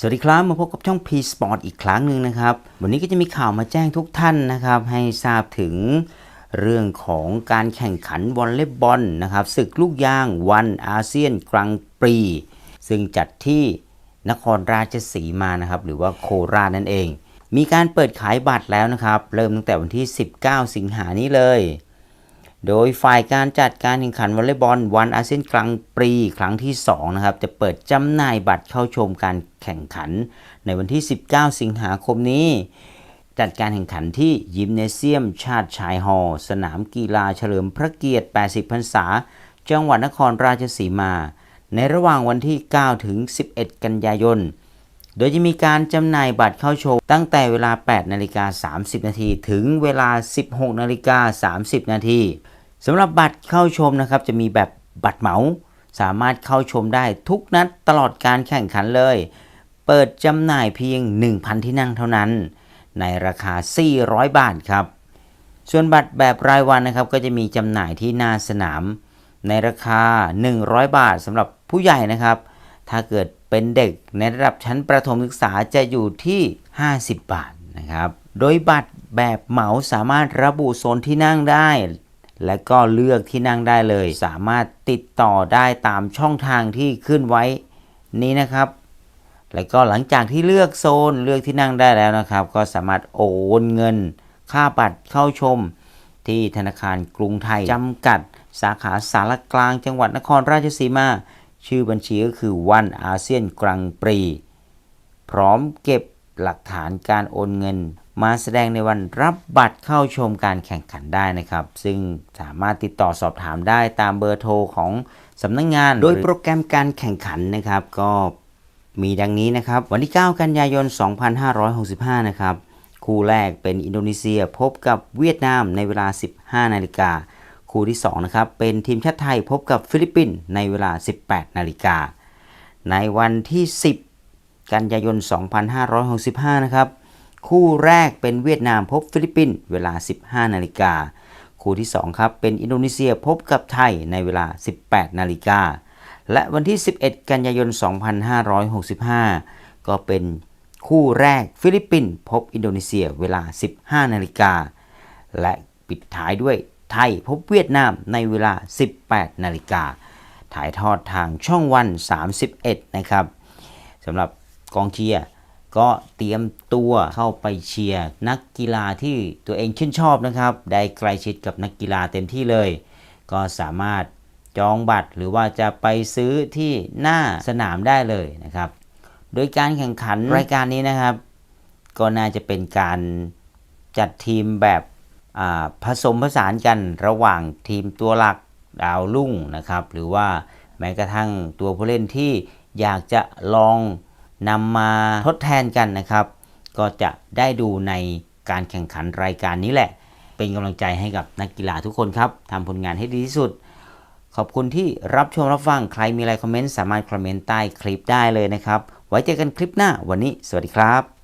สวัสดีครับ มาพบกับช่อง P Sport อีกครั้งหนึ่งนะครับ วันนี้ก็จะมีข่าวมาแจ้งทุกท่านนะครับ ให้ทราบถึงเรื่องของการแข่งขันวอลเลย์บอลนะครับศึกลูกยางวันอาเซียนกรังปรีซึ่งจัดที่นครราชสีมานะครับ หรือว่าโคราชนั่นเอง มีการเปิดขายบัตรแล้วนะครับ เริ่มตั้งแต่วันที่ 19 สิงหานี้เลย โดยฝ่ายการจัดการแข่งขันวอลเลย์บอลวันอาเซียนกลางปรีครั้งที่ 2 นะครับ จะเปิดจำหน่ายบัตรเข้าชมการแข่งขัน ในวันที่ 19 สิงหาคมนี้ จัดการแข่งขันที่ยิมเนเซียม ชาติชายฮอลล์สนามกีฬาเฉลิมพระเกียรติ 80 พรรษา จังหวัดนครราชสีมา ในระหว่างวันที่ 9 ถึง 11 กันยายน โดยจะมีการจำหน่ายบัตรเข้าชมตั้งแต่เวลา 8 นาฬิกา 30 นาที ถึงเวลา 16 นาฬิกา 30 นาทีสำหรับบัตรเข้าชมนะครับ จะมีแบบบัตรเหมา สามารถเข้าชมได้ทุกนัดตลอดการแข่งขันเลย เปิดจำหน่ายเพียง 1,000 ที่นั่งเท่านั้น ในราคา 400 บาทครับ ส่วนบัตรแบบรายวันนะครับ ก็จะมีจำหน่ายที่หน้าสนาม ในราคา 100 บาทสำหรับผู้ใหญ่นะครับ ถ้าเกิดเป็นเด็กในระดับชั้นประถมศึกษาจะอยู่ที่ 50 บาทนะครับ โดยบัตรแบบเหมาสามารถระบุโซนที่นั่งได้ และก็เลือกที่นั่งได้เลย สามารถติดต่อได้ตามช่องทางที่ขึ้นไว้นี้นะครับ แล้วก็หลังจากที่เลือกโซนเลือกที่นั่งได้แล้วนะครับ ก็สามารถโอนเงิน ค่าบัตรเข้าชม ที่ธนาคารกรุงไทยจำกัด สาขาสารกลางจังหวัดนครราชสีมา ชื่อบัญชีก็คือวันอาเซียนกรังปรี พร้อมเก็บหลักฐานการโอนเงิน มาแสดงในวันรับบัตรเข้าชมการแข่งขันได้นะครับ ซึ่งสามารถติดต่อสอบถามได้ตามเบอร์โทรของสำนักงงาน โดยโปรแกรมการแข่งขันนะครับ ก็มีดังนี้นะครับ วันที่ 9 กันยายน 2565 นะครับ คู่แรกเป็นอินโดนีเซียพบกับเวียดนามในเวลา 15 นาฬิกา คู่ที่2นะครับเป็นทีมชาติไทยพบกับฟิลิปปินส์ในเวลา 18 นาฬิกา ในวันที่ 10 กันยายน 2565 นะครับคู่แรกเป็นเวียดนามพบฟิลิปปินส์เวลา 15 นาฬิกา คู่ที่ 2 ครับเป็นอินโดนีเซียพบกับไทยในเวลา 18 นาฬิกา และวันที่ 11 กันยายน 2565 ก็เป็นคู่แรกฟิลิปปินส์พบอินโดนีเซียเวลา 15 นาฬิกา และปิดท้ายด้วย ไทยพบเวียดนามในเวลา 18 นาฬิกา ถ่ายทอดทางช่องวัน 31 นะครับสำหรับกองเชียร์ก็เตรียมตัวเข้าไปเชียร์นักกีฬาที่ตัวเองชื่นชอบนะครับ ได้ใกล้ชิดกับนักกีฬาเต็มที่เลย ก็สามารถจองบัตรหรือว่าจะไปซื้อที่หน้าสนามได้เลยนะครับ โดยการแข่งขันรายการนี้นะครับ ก็น่าจะเป็นการจัดทีมแบบ ผสมผสานกันระหว่างทีมตัวหลักดาวรุ่งนะครับ หรือว่าแม้กระทั่งตัวผู้เล่นที่อยากจะลองนำมาทดแทนกันนะครับ ก็จะได้ดูในการแข่งขันรายการนี้แหละ เป็นกำลังใจให้กับนักกีฬาทุกคนครับทำผลงานให้ดีที่สุด ขอบคุณที่รับชมรับฟังใครมีอะไรคอมเมนต์สามารถคอมเมนต์ใต้คลิปได้เลยนะครับ ไว้เจอกันคลิปหน้าวันนี้ สวัสดีครับ